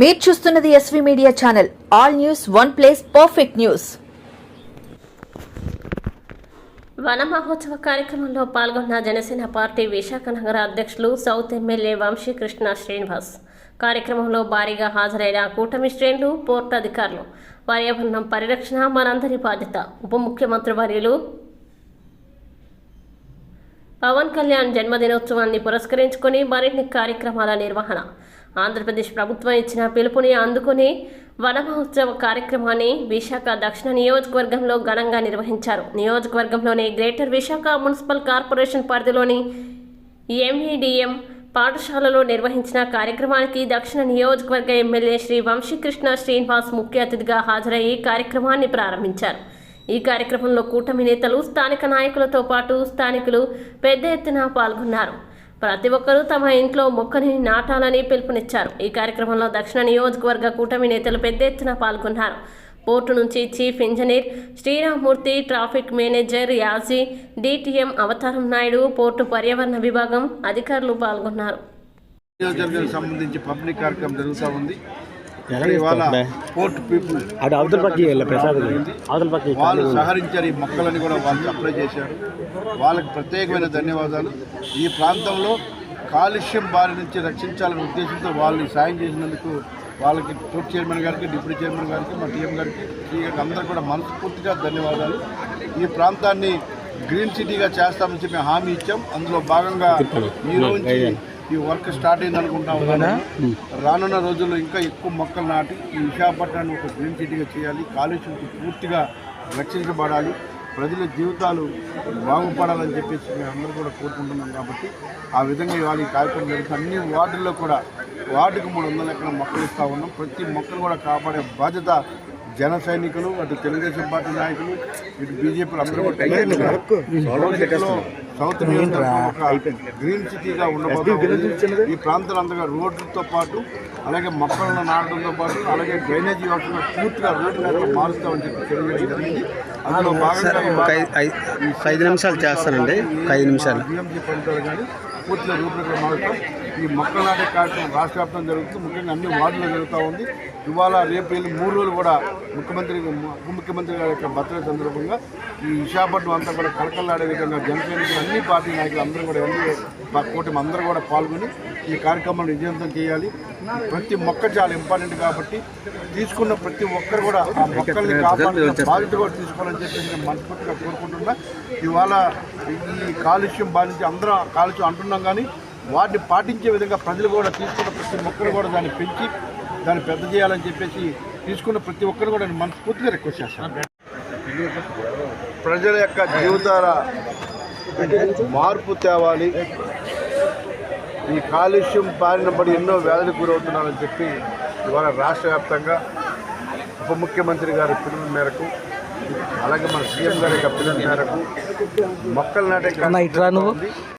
మీరు చూస్తున్నది SV media channel all news one place perfect news వన మహోత్సవ కార్యక్రమంలో పాల్గొన్న జనసేన పార్టీ విశాఖ నగర అధ్యక్షులు సౌత్ ఎమ్మెల్యే వంశీకృష్ణ శ్రీనివాస్. కార్యక్రమంలో భారీగా హాజరైన కూటమి శ్రేణులు పోర్టు అధికారులు. పర్యావరణం పరిరక్షణ మనందరి బాధ్యత. ఉప ముఖ్యమంత్రి వర్యులు పవన్ కళ్యాణ్ జన్మదినోత్సవాన్ని పురస్కరించుకొని మరిన్ని కార్యక్రమాల నిర్వహణ. ఆంధ్రప్రదేశ్ ప్రభుత్వం ఇచ్చిన పిలుపుని అందుకుని వన మహోత్సవ కార్యక్రమాన్ని విశాఖ దక్షిణ నియోజకవర్గంలో ఘనంగా నిర్వహించారు. నియోజకవర్గంలోని గ్రేటర్ విశాఖ మున్సిపల్ కార్పొరేషన్ పరిధిలోని ఎంఈడిఎం పాఠశాలలో నిర్వహించిన కార్యక్రమానికి దక్షిణ నియోజకవర్గ ఎమ్మెల్యే శ్రీ వంశీకృష్ణ శ్రీనివాస్ ముఖ్య అతిథిగా హాజరయ్యి కార్యక్రమాన్ని ప్రారంభించారు. ఈ కార్యక్రమంలో కూటమి నేతలు స్థానిక నాయకులతో పాటు స్థానికులు పెద్ద ఎత్తున పాల్గొన్నారు. ప్రతి ఒక్కరూ తమ ఇంట్లో మొక్కని నాటాలని పిలుపునిచ్చారు. ఈ కార్యక్రమంలో దక్షిణ నియోజకవర్గ కూటమి నేతలు పెద్ద ఎత్తున పాల్గొన్నారు. పోర్టు నుంచి chief engineer Sriramamurthy traffic manager Yaji DTM Avataram Naidu port పర్యావరణ విభాగం అధికారులు పాల్గొన్నారు. సంబంధించి పబ్లిక్ కార్యక్రమం జరుగుతూ ఉంది. పీపుల్ అటు అవతల పక్కకి వెళ్ళి ప్రసాద్ అవతల పక్కకి వాళ్ళు సహరించారు ఈ మొక్కలని కూడా వాళ్ళు సప్లై చేశారు. వాళ్ళకి ప్రత్యేకమైన ధన్యవాదాలు. ఈ ప్రాంతంలో కాలుష్యం బారి నుంచి రక్షించాలనే ఉద్దేశంతో వాళ్ళు ఈ సాయం చేసినందుకు వాళ్ళకి పోర్ట్ చైర్మన్ గారికి డిప్యూటీ చైర్మన్ గారికి మా టీఎం గారికి ఈ అందరూ కూడా మనస్ఫూర్తిగా ధన్యవాదాలు. ఈ ప్రాంతాన్ని గ్రీన్ సిటీగా చేస్తామని చెప్పి హామీ ఇచ్చాం. అందులో భాగంగా ఈ రోజు ఈ వర్క్ స్టార్ట్ అయింది అనుకుంటా ఉన్నాను. రానున్న రోజుల్లో ఇంకా ఎక్కువ మొక్కలు నాటి ఈ విశాఖపట్నాన్ని ఒక గ్రీన్ సిటీగా చేయాలి. కాలుష్యం పూర్తిగా రక్షించబడాలి. ప్రజల జీవితాలు బాగుపడాలని చెప్పేసి మేము అందరూ కూడా కోరుకుంటున్నాం కాబట్టి ఆ విధంగా ఇవాళ ఈ కార్యక్రమం జరుగుతుంది అన్ని వార్డుల్లో కూడా వార్డుకు మూడు వందల ఎకరం మొక్కలు ఇస్తూ ఉన్నాం. ప్రతి మొక్కలు కూడా కాపాడే బాధ్యత జన సైనికులు అటు తెలుగుదేశం పార్టీ నాయకులు ఇటు బీజేపీలు అందరూ కూడా సౌత్ గ్రీన్ సిటీగా ఉండబోతుంది. ఈ ప్రాంతాలు అంతగా రోడ్లతో పాటు అలాగే మొక్కలను నాటడంతో పాటు అలాగే డ్రైనేజీ వ్యవస్థను పూర్తిగా రోడ్డు మారుస్తామని చెప్పి తెలియజేయడం జరిగింది. అందులో భాగంగా ఐదు నిమిషాలు చేస్తానండి. ఐదు నిమిషాలు. కానీ పూర్తిగా రూపురేఖలు మారుతాం. ఈ మొక్కలు నాటే కార్యక్రమం రాష్ట్ర వ్యాప్తంగా జరుగుతుంది ముఖ్యంగా అన్ని వార్డుల్లో జరుగుతూ ఉంది. ఇవాళ రేపు వెళ్ళి మూడు రోజులు కూడా ముఖ్యమంత్రి ఉప ముఖ్యమంత్రి గారి యొక్క బర్త్డే సందర్భంగా ఈ విశాఖపట్నం అంతా కూడా కలకల్లాడే విధంగా జనసైనికులు అన్ని పార్టీ నాయకులు అందరూ కూడా ఎన్డీఏ కూటమి అందరూ కూడా పాల్గొని ఈ కార్యక్రమాన్ని విజయవంతం చేయాలి. ప్రతి మొక్క చాలా ఇంపార్టెంట్ కాబట్టి తీసుకున్న ప్రతి ఒక్కరు కూడా ఆ మొక్కల్ని కాపాడే బాధ్యత కూడా తీసుకోవాలని చెప్పి నేను మనస్ఫూర్తిగా కోరుకుంటున్నా. ఇవాళ ఈ కాలుష్యం బాధించి అందరం కాలుష్యం అంటున్నాం కానీ వాటిని పాటించే విధంగా ప్రజలు కూడా తీసుకున్న ప్రతి ఒక్కరు కూడా దాన్ని పెంచి దాన్ని పెద్ద చేయాలని చెప్పేసి తీసుకున్న ప్రతి ఒక్కరు కూడా నేను మనస్ఫూర్తిగా రిక్వెస్ట్ చేస్తాను. ప్రజల యొక్క జీవితాల మార్పు తేవాలి. ఈ కాలుష్యం బారిన పడి ఎన్నో వ్యాధులకు గురవుతున్నారని చెప్పి ఇవాళ రాష్ట్ర వ్యాప్తంగా ఉప ముఖ్యమంత్రి గారి పిలుపు మేరకు అలాగే మన సీఎం గారి యొక్క పిలుపు మేరకు మొక్కలు నాటే